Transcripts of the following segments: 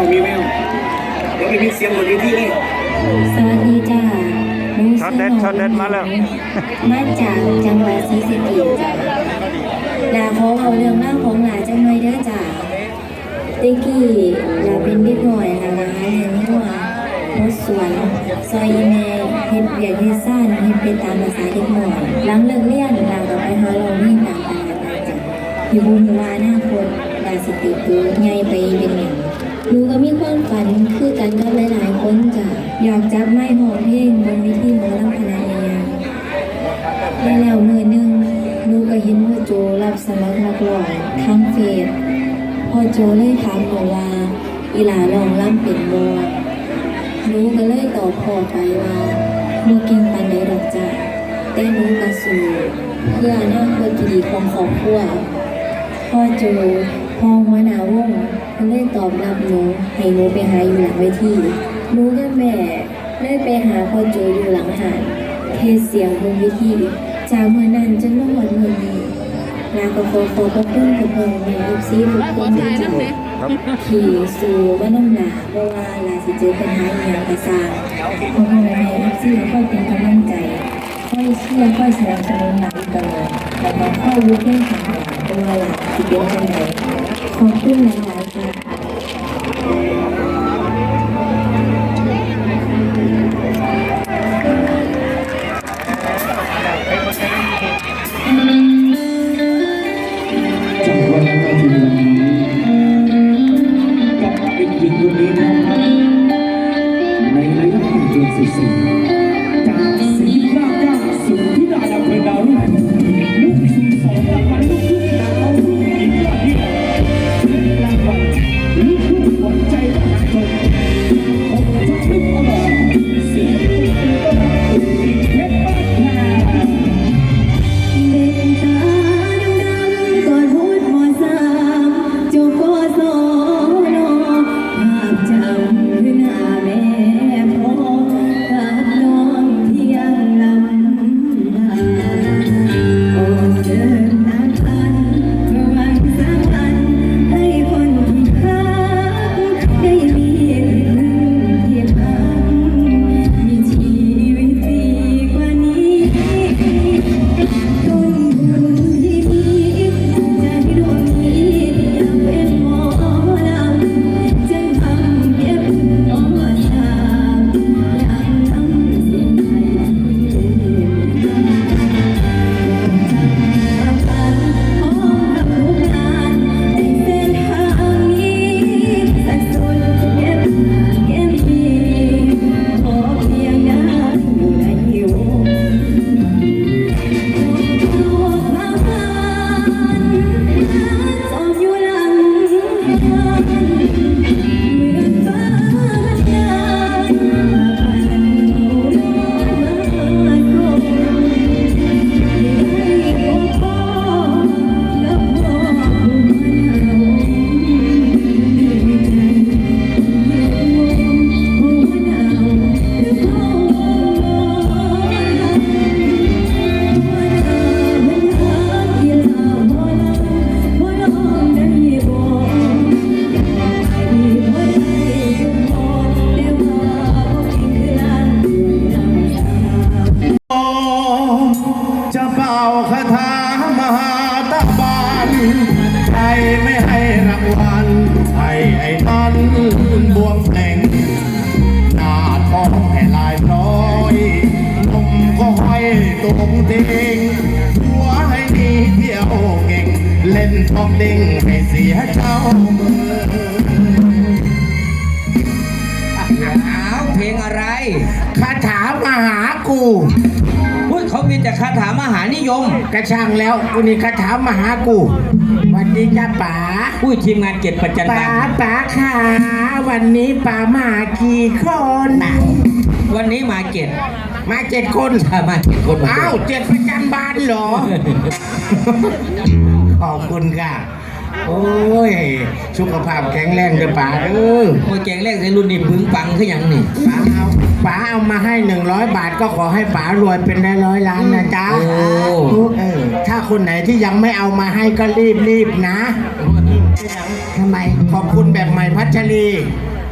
วมีแววเดี๋ยวไปมีเสียงบนเวทีเลยสวัสดีจ้าหนูช็อตเด็ดช็อตเด็ดมาแล้ว มาจากจังหวัดศรีสะเกษจ้าลาขอเอาเรื่องเล่าวของหลาจังหน่อยเด้อจ้าเด็กกี้ลาเป็นเด็กหน่อยนะนะเลี้ยงหัวรถสวนซอยอีแม่เฮ็ดเบียกเฮ็ดซ่านเฮ็ดเป็นตามภาษาเด็กหน่อยหลังเลิกเรียนลาก็ไปหาเรานี่ตามตลาดนัดจ้ะอยู่บนว่าหน้าคนลาสิติตัวใหญ่ไปเป็นหยัง หนูก็มีความฝันคือกันกับหลายๆคนจ้ะอยากจับไม้หอเพลงบนวิธีหมอลำคณะใหญ่ๆและแล้วมือหนึ่งหนูก็เห็นพ่อโจรับสมัครนักร้องทางเฟซพ่อโจเลยถามหนูว่าอีหลาลองล่ำเป็นบ่หนูก็เลยตอบพ่อไปว่าบ่เก่งปานใดดอกจ้ะแต่หนูก็สู้เพื่ออนาคตที่ดีของครอบครัวพ่อโจ พ่อหัวหน้าวงเขาเลยตอบรับหนูให้หนูไปหาอยู่หลังเวทีหนูกับแม่เลยไปหาพ่อโจอยู่หลังหานเทศเสียงบนเวทีจากเมื่อนั้นจนมาวันเมื่อนี้ลาก็ขอขอบพระคุณกับพ่อแม่ลูกซีทุกคนที่เจ้าครับที่สู่ว่าน้ำหนาเพราะว่าลาสิเจอปัญหาอหย่างกระซางพ่อแม่ลูกซีค่อยเป็นกำลังใจค่อยเชื่อค่อยสนับสนุนหลังตลอดแล้วก็ค่อยรู้เรื่องของเราเพราะว่าหลานสิเป็นจังไดขอบคุณหลายๆค่ะ ทองเด้งให้เสียเจ้ามืออ้าวเพลงอะไร คาถามหากรู้เขามีแต่คาถามหานิยม กระช่างแล้วกูนี่คาถามมหากู วันนี้จ้าป๋าอุ้ยทีมงานเจ็ดประจันป๋าบานป๋าค่ะวันนี้ป๋ามากี่คนน่ะวันนี้มาเจ็ดมาเจ็ดคนถ้ามาเจ็ดคน มาอ้าวเจ็ดประจำบานเหรอ ขอบคุณค่ะ โอ้ย สุขภาพแข็งแรงเด้อป๋าเด้อโอ้ยแกงแรกในรุ่นนี้พึงปังคือหยังนี่ป๋าเอาป๋าเอามาให้หนึ่งร้อยบาทก็ขอให้ป๋ารวยเป็นร้อยร้อยๆล้านนะจ๊ะโอ้เออถ้าคนไหนที่ยังไม่เอามาให้ก็รีบรีบๆนะทำไมขอบคุณแบบใหม่พัชรี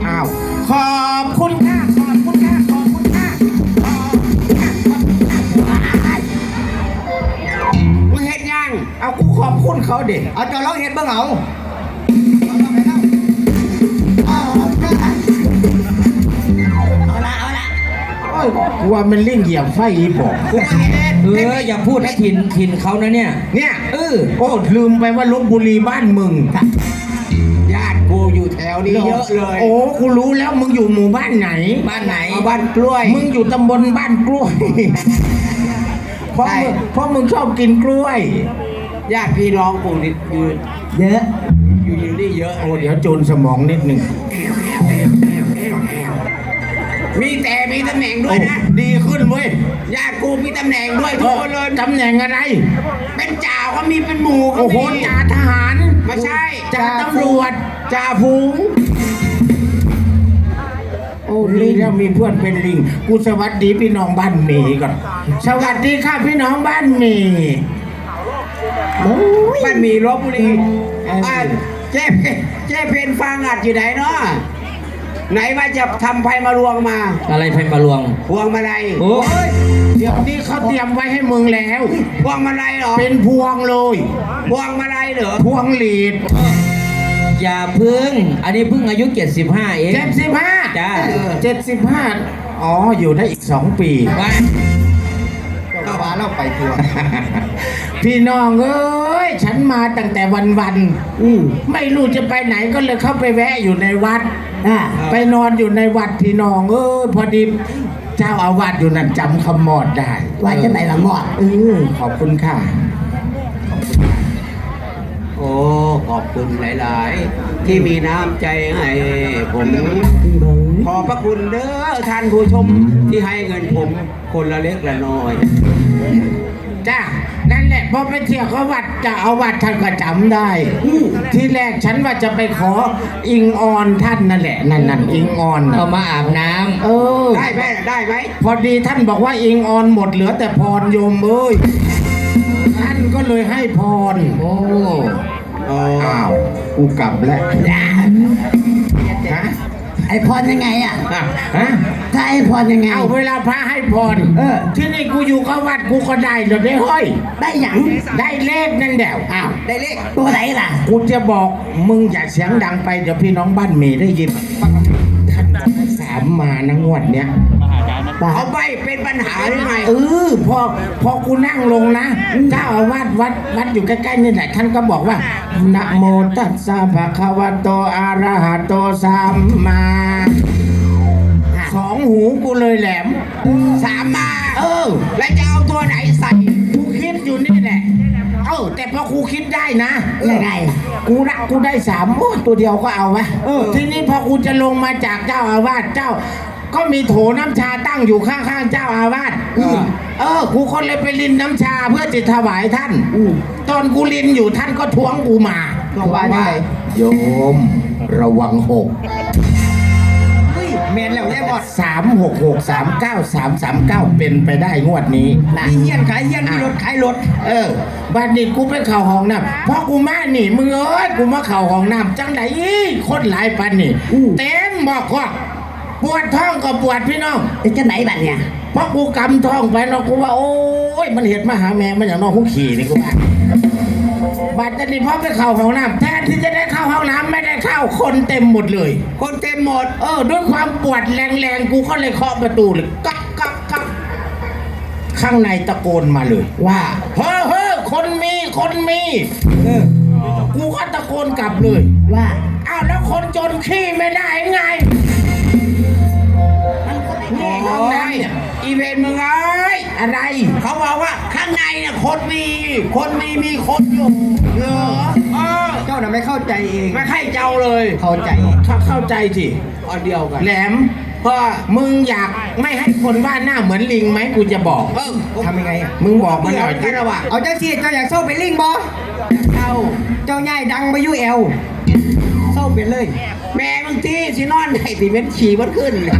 อ้าวขอบคุณค่ะขอบคุณค่ะขอบคุณค่ะ คุณเขาเด็กเอาเจอร้องเห็ดเบ้างเอาเอาละเอาละโอ้ยกูว่ามันเล่งเหยียบไฟอีบอกกูมาเห็ดเอออย่าพูดนะถิ่นถิ่นเขานะเนี่ย เนี่ยเออโอ้ลืมไปว่าลบบุรีบ้านมึงญาติกูอยู่แถวนี้เยอะเลย โอ้กูรู้แล้วมึงอยู่หมู่บ้านไหน บ้านไหนบ้านกล้วย มึงอยู่ตำบลบ้านกล้วยเพราะใช่มึงเพราะมึงชอบกินกล้วย ญาติพี่น้องกูนี่อยู่เยอะอยู่อยู่นี่เยอะ โอ้เดี๋ยวโจรสมองนิดหนึ่งมีแต่มีตำแหน่งด้วยนะโอ้ดีขึ้นเว้ยญาติกูมีตำแหน่งด้วยทุกคนเลยตำแหน่งอะไร เป็นจ่าก็มีเป็นหมู่ก็โอ้โหมีจ่าทหารไม่ใช่จ่าตำรวจจ่าฝูงโอ้ดีแล้วมีเพื่อนเป็นลิง กูสวัสดีพี่น้องบ้านหมีก่อน สวัสดีค่ะพี่น้องบ้านหมีโอ้ย บ้านหมีลบบุรีเอออ่าเจ๊เพนเจ๊เพนฟังอัดอยู่ไหนเนาะไหนว่าจะทำไพมาลวงมาอะไรไพมาลวงพวงมาลัยโอ้เดี๋ยวนี้เขาเตรียมไว้ให้มึงแล้วพวงมาลัยเหรอเป็นพวงเลยพวงมาลัยเหรอพวงหลีดอย่าพึ่ง อันนี้เพิ่งอายุ 75 เองเจ็ดสิบห้าจ้าเจ็ดสิบห้าอ๋อ อยู่ได้อีกสองปีไว้ก็ว่า เราไปทัวร์พี่น้องเอ้ย ฉันมาตั้งแต่วันวันๆอืมไม่รู้จะไปไหนก็เลยเข้าไปแวะอยู่ในวัดไปนอนอยู่ในวัดพี่น้องเอ้ยพอดีเจ้าอาวาสอยู่นั่นจำคำมอดได้ว่าจะไหนละหมอดเออขอบคุณค่ะ โอ้ ขอบคุณหลาย ๆ ที่มีน้ำใจให้ผม ขอบพระคุณเด้อท่านผู้ชมที่ให้เงินผมคนละเล็กละน้อย จ้า นั่นแหละพอไปเที่ยวเขาวัดจะเอาวัดท่านก็จำได้ ที่แรกฉันว่าจะไปขออิงออนท่านนั่นแหละนั่นนั่นอิงออนน่ะเอามาอาบน้ำเออ ได้ไหมได้ไหมพอดีท่านบอกว่าอิงออนหมดเหลือแต่พรโยมเอ้ย ท่านก็เลยให้พร โอ้ อ้าว กูกลับแล้วฮะ ไอพรยังไงอะอะฮะถ้าไอพรยังไง เอาเวลาพระให้พรเออ ที่นี่กูอยู่กับวัดกูก็ได้เดี๋ยวได้ห้อย ได้หยังได้เลขนั่นแหละอ้าว ได้เลขตัวไหนล่ะ กูจะบอกมึงอย่าเสียงดังไปเดี๋ยวพี่น้องบ้านเมย์ได้ยินท่านบอกให้สามมานะงวดเนี้ย เขาไปเป็นปัญหาหรือไงเออพอพอกูนั่งลงนะเจ้าอาวาสวัดวัดอยู่ใกล้ๆนี่แหละท่านก็บอกว่านะโมตัสสะภะคะวะโตอะระหะโตสัมมาสองหูกูเลยแหลมสามมา เออ แล้วจะเอาตัวไหนใส่กูคิดอยู่นี่แหละเออแต่พอกูคิดได้นะยังไงกูรักกูได้สามโอ้ตัวเดียวก็เอาวะเออทีนี้พอกูจะลงมาจากเจ้าอาวาสเจ้า ก็มีโถน้ำชาตั้งอยู่ข้างๆเจ้าอาวาสเออกูคนเลยไปลินน้ำชาเพื่อจะถวายท่านตอนกูลินอยู่ท่านก็ทวงกูมาทวงว่าไงโยม ระวังหกเฮ้ยเมนแล้วแย่บอดสามหกหกสามเก้าสามสามเก้าเป็นไปได้งวดนี้ มีเฮียนขายเฮียนมีรถขายรถ เออบัดนี้กูไปเข่าห้องน้ำพอกูมานี่มึงเอ้ยกูมาเข่าห้องน้ำจังไหนคนหลายปันนี่เต็มบอกว่า ปวดท้องก็ปวดพี่น้องเป็นจะไหนบัดเนี่ยเพราะกูกำท้องไปเนาะกูว่าโอ้ยมันเห็ดมาหาแม่มันอย่างน้องกูขี่นี่กูว่าบัดนี้พอไปเข่าห้องน้ำแทนที่จะได้เข้าห้องน้ำไม่ได้เข้าคนเต็มหมดเลย คนเต็มหมด เออ ด้วยความปวดแรงๆกูก็เลยเคาะประตูเลยกักกักกักข้างในตะโกนมาเลย ว่าเฮ้อเฮ้อคนมีคนมีเออกูก็ตะโกนกลับเลย ว่าอ้าวแล้วคนจนขี้ไม่ได้ไง เนี่ยอีเวนต์มึงเอ้ยอะไร เขาบอกว่าข้างในเนี่ยคนมี คนมีมีคนอยู่เหรอเออเจ้าน่ะไม่เข้าใจเอง ไม่ให้เจ้าเลยเข้าใจ ถ้าเข้าใจสิอันเดียวกันแหลมเพราะมึงอยากไม่ให้คนว่าหน้าเหมือนลิงไหมกูจะบอกเออทำยังไงอะมึงบอกมาหน่อยเบื่อกันแล้วว่ะเอาเจ้าสิเจ้าอยากเศร้าเป็นลิงบ่เจ้าเจ้าใหญ่ดังไปยุ่แอลเศร้าเป็นเลย แม่บางทีสินอนให้สิเป็นขี่มันขึ้นเลย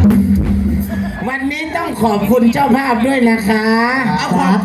วันนี้ต้องขอบคุณเจ้าภาพด้วยนะคะ เอาความ